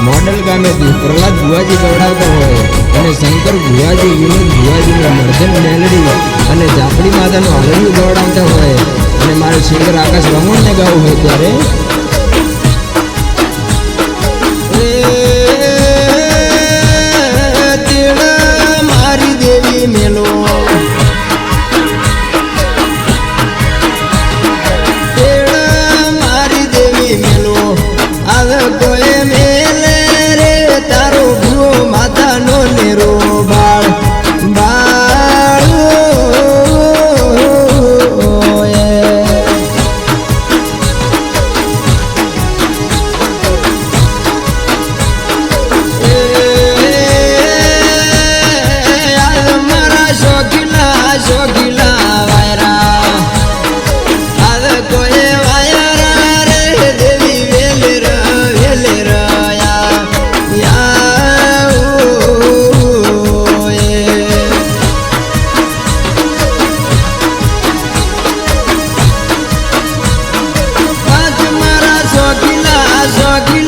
Model ગામેથી Prahlad ભુવાજી દોડાવતો હોય અને શંકર ભુવાજી વિનોદ ભુવાજીને મર્ધન મેલડી અને જાપડી માતાનું હલડિયું ગવડાવતા હોય અને મારે શંકર આકાશ રમણને ગાવું હોય ત્યારે aquí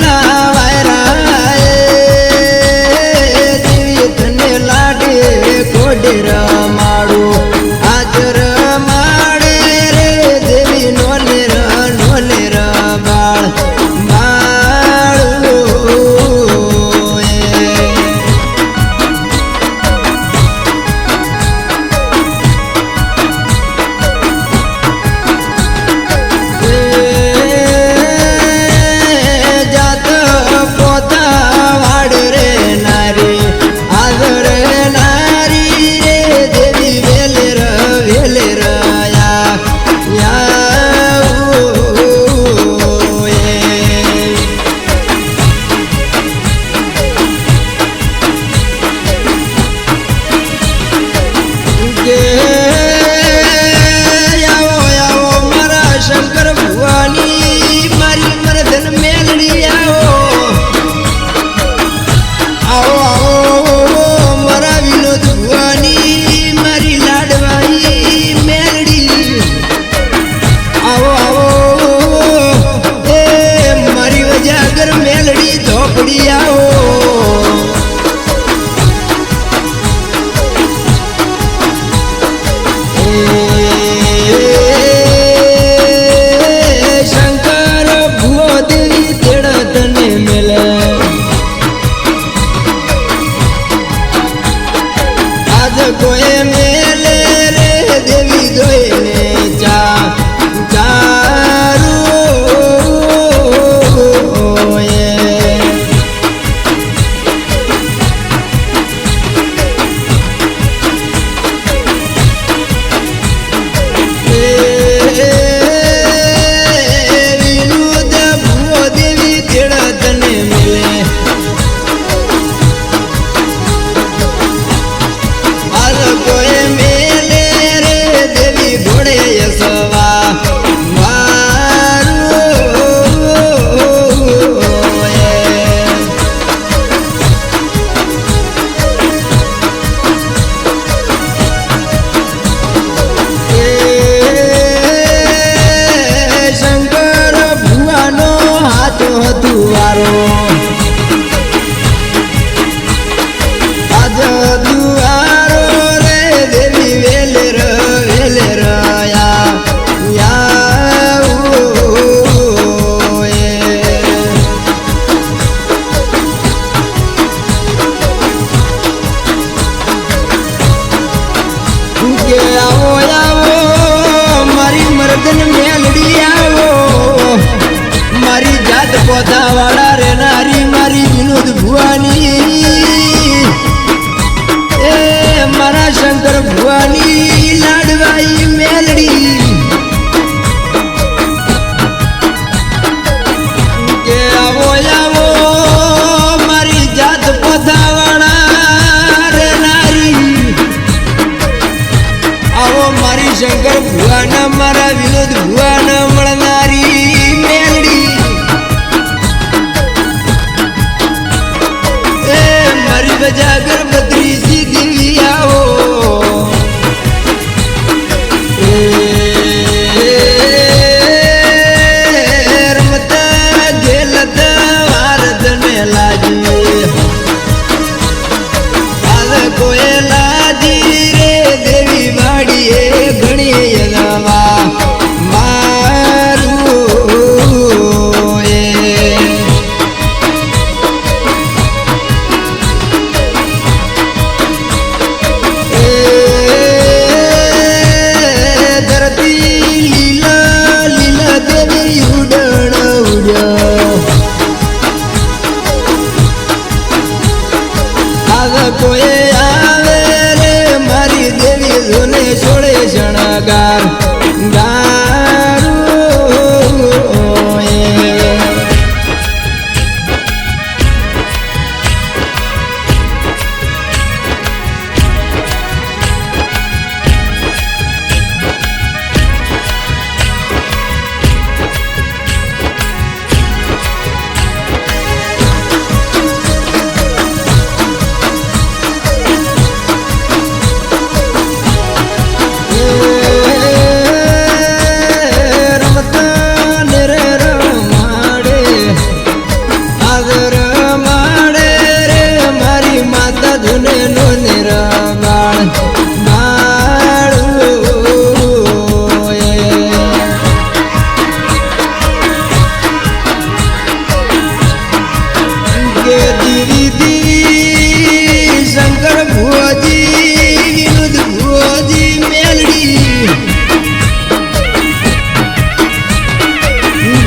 કે આવો આવો, મારી મર્દન મેલડી આવો. મારી જાત પોતાવાળા રે નારી, મારી વિનોદ ભુવાની. ઘડીએ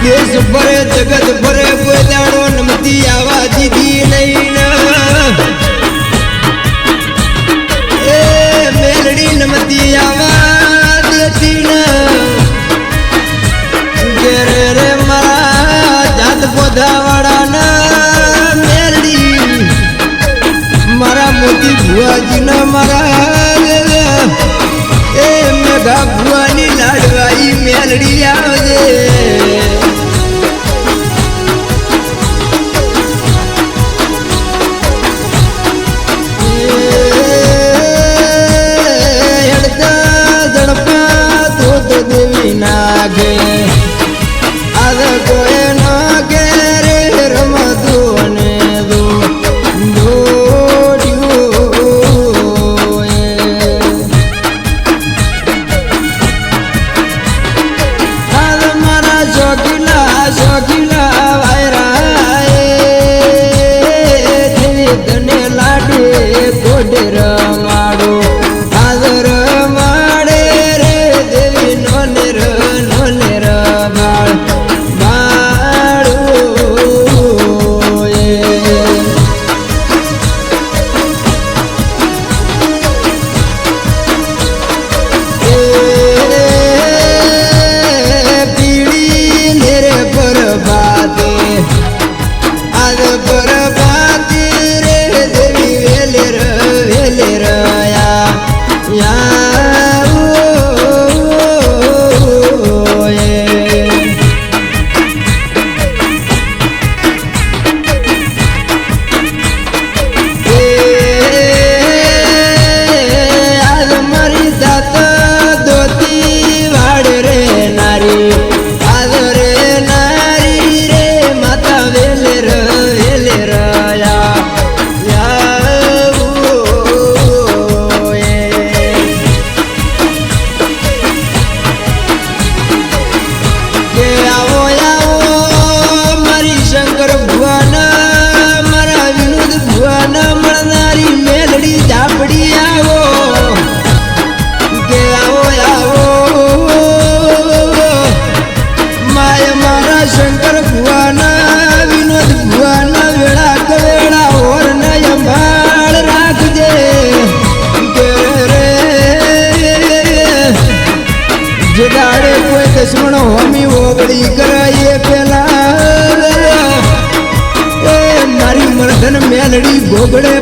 દેશ ભરે, જગત ભરે કોઈ નમતી આવા દીધી નહીં મારા જાત પોધા વાળા મારા મોતી ભુવાજી ના મારા ઘોડી કરાયે પેલા એ મારી મરદન મેલડી ભોગડે